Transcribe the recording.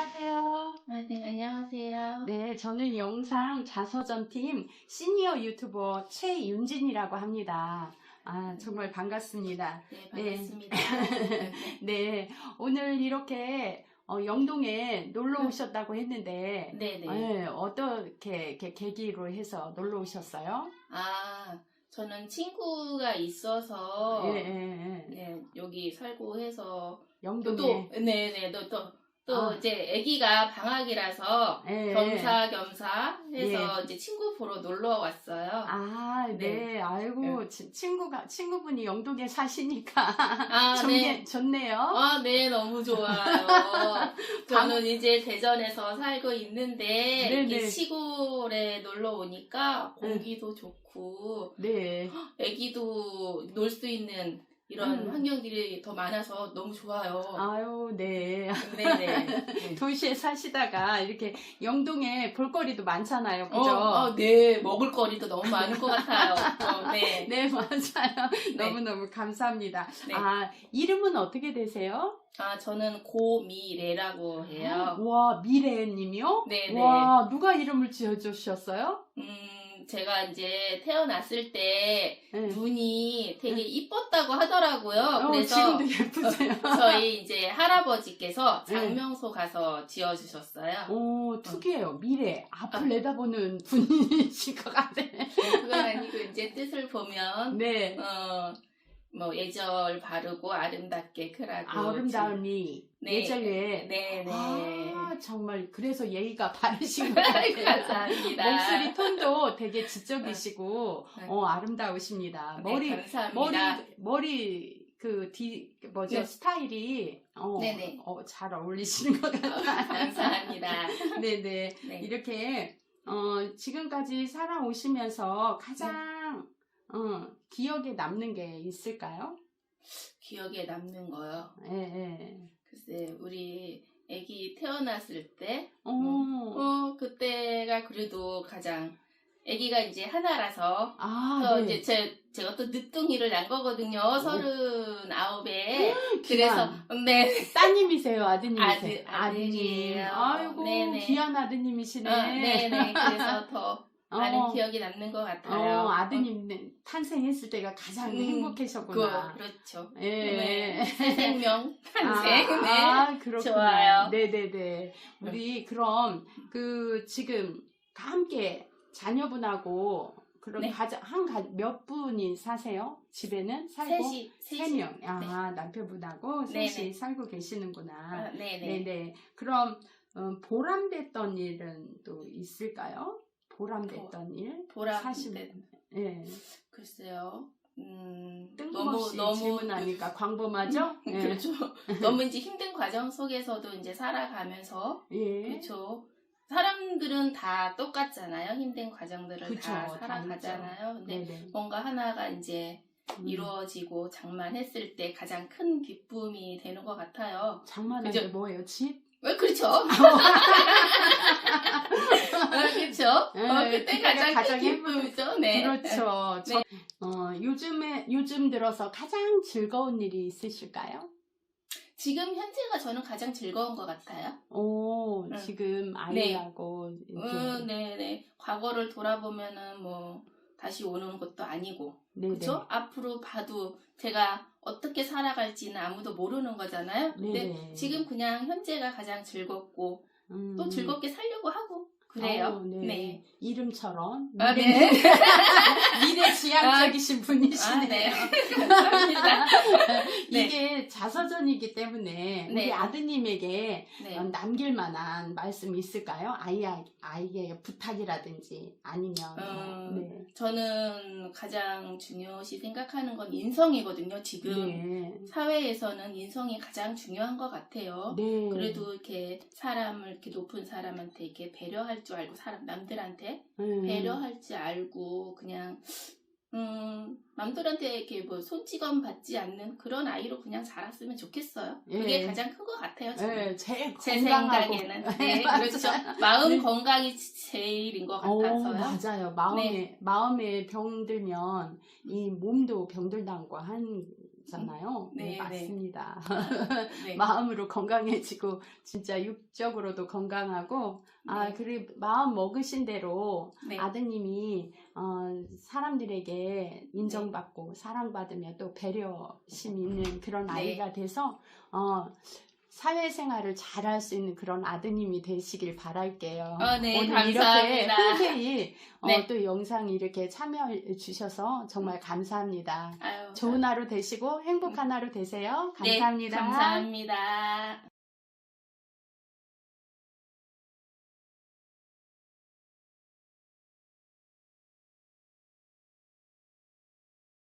안녕하세요. 아, 네, 안녕하세요. 네, 저는 영상 자서전 팀 시니어 유튜버 최윤진이라고 합니다. 아, 정말 반갑습니다. 네, 네. 반갑습니다. 네, 오늘 이렇게 어, 영동에 놀러 오셨다고 했는데, 네, 네. 네, 어떻게 이렇게 계기로 해서 놀러 오셨어요? 아, 저는 친구가 있어서 예, 예, 예. 네, 여기 살고 해서 영동에. 또 네, 네, 또 또 또 아. 이제 아기가 방학이라서 예, 예. 겸사겸사 해서 이제 친구 보러 놀러 왔어요. 아, 네, 네. 아이고, 치- 친구가, 친구분이 영동에 사시니까 아, 좋네, 네. 좋네요. 아, 네, 너무 좋아요. 저는 이제 대전에서 살고 있는데 네네. 이렇게 시골에 놀러 오니까 공기도 좋고 네. 애기도 놀 수 있는 이런 음. 환경들이 더 많아서 너무 좋아요. 아유, 네. 네네. 네. 도시에 사시다가 이렇게 영동에 볼거리도 많잖아요. 그죠? 어, 어, 네, 먹을거리도 너무 많은 것 같아요. 어, 네. 네, 맞아요. 네. 너무너무 감사합니다. 네. 아, 이름은 어떻게 되세요? 아, 저는 고미래라고 해요. 와, 미래님이요? 네네. 와, 누가 이름을 지어주셨어요? 음, 제가 이제 태어났을 때 네. 눈이 되게 이뻤다고 하더라고요. 어, 그래서 지금도 예쁘세요. 저희 이제 할아버지께서 네. 장명소 가서 지어주셨어요. 오, 특이해요. 미래. 앞을 내다보는 분이신 것 같아. 그건 아니고 이제 뜻을 보면 네. 어, 뭐 예절 바르고 아름답게 크라고 아름다움이 네. 예전에 네네 아, 정말 그래서 예의가 바르신 것 같아요. 감사합니다. 목소리 톤도 되게 지적이시고 네. 어, 아름다우십니다. 네, 머리 감사합니다. 머리 머리 그 뒤 뭐죠 네. 스타일이 어, 네네. 어, 잘 어울리시는 것 어, 같아요. 감사합니다. 네네 네. 이렇게 어, 지금까지 살아오시면서 가장 어, 기억에 남는 게 있을까요? 기억에 남는 거요. 예, 예. 글쎄 우리 아기 태어났을 때 어, 어, 그때가 그래도 가장 아기가 이제 하나라서 아, 또 네. 이제 제, 제가 또 늦둥이를 낳은 거거든요. 서른 아홉에. 그래서, 귀한. 네. 따님이세요, 아드님이세요? 아들- 아들이에요. 아이고, 네네. 귀한 아드님이시네. 어, 네네. 그래서 더 많은 어, 기억이 남는 것 같아요. 어, 아드님 탄생했을 때가 가장 음, 행복하셨구나. 그, 그렇죠. 예. 네. 새 생명 탄생. 아, 네. 아, 그렇구나. 좋아요. 음. 네네네. 우리 그럼 그 지금 함께 자녀분하고 그럼 네. 가장 한몇 분이 사세요? 집에는 살고 셋이, 세. 명. 아 남편분하고 네네. 셋이 살고 계시는구나. 아, 네네. 네네. 그럼 음, 보람됐던 일은 또 있을까요? 보람됐던 일? 보람. 사실- 네. 예. 글쎄요. 음, 뜬금없이 질문하니까 광범하죠? 예. 그렇죠. 너무 이제 힘든 과정 속에서도 이제 살아가면서 예. 그렇죠. 사람들은 다 똑같잖아요. 힘든 과정들을 그쵸, 다다 살아가잖아요. 근데 네네. 뭔가 하나가 이제 음. 이루어지고 장만했을 때 가장 큰 기쁨이 되는 것 같아요. 장만한? 게 뭐예요? 집? 왜 그렇죠? 네, 어, 그때 가장, 가장 큰 기쁨이죠. 네. 그렇죠. 저- 어, 요즘에 요즘 들어서 가장 즐거운 일이 있으실까요? 지금 현재가 저는 가장 즐거운 것 같아요. 오, 응. 지금 아이하고 이렇게 음, 네 네. 과거를 돌아보면은 뭐 다시 오는 것도 아니고. 그렇죠? 앞으로 봐도 제가 어떻게 살아갈지는 아무도 모르는 거잖아요. 근데 네네. 지금 그냥 현재가 가장 즐겁고 음. 또 즐겁게 살려고 하고 그래요. 어, 네. 네. 이름처럼 아, 미래, 네. 지향적이신 분이시네요. 아, 네. 감사합니다. 네. 이게 자서전이기 때문에 우리 네. 아드님에게 네. 어, 남길 만한 말씀이 있을까요? 아이 아이에게 부탁이라든지 아니면 음, 네. 저는 가장 중요시 생각하는 건 인성이거든요. 지금 네. 사회에서는 인성이 가장 중요한 것 같아요. 네. 그래도 이렇게 사람을 이렇게 높은 사람한테 이렇게 배려할 줄 알고 사람 남들한테 음. 배려할 줄 알고 그냥 음 남들한테 이렇게 뭐 손찌검 받지 않는 그런 아이로 그냥 자랐으면 좋겠어요. 그게 예. 가장 큰 것 같아요. 저는. 네, 제일 제 건강하고. 생각에는 네. 그렇죠. 마음 네. 건강이 제일인 것 오, 같아서요. 맞아요. 마음에 네. 마음에 병들면 이 몸도 병들다고 한거 잖아요. 네, 네. 맞습니다. 네. 마음으로 건강해지고 진짜 육적으로도 건강하고 아 네. 그리고 마음 먹으신 대로 네. 아드님이 어, 사람들에게 인정받고 사랑받으며 또 배려심 있는 그런 네. 아이가 돼서 어, 사회생활을 잘할 수 있는 그런 아드님이 되시길 바랄게요. 어, 네, 오늘 감사합니다. 이렇게 흔쾌히 어, 네. 또 영상 이렇게 참여해 주셔서 정말 감사합니다. 아유, 좋은 하루 되시고 행복한 하루 되세요. 감사합니다. 네, 감사합니다.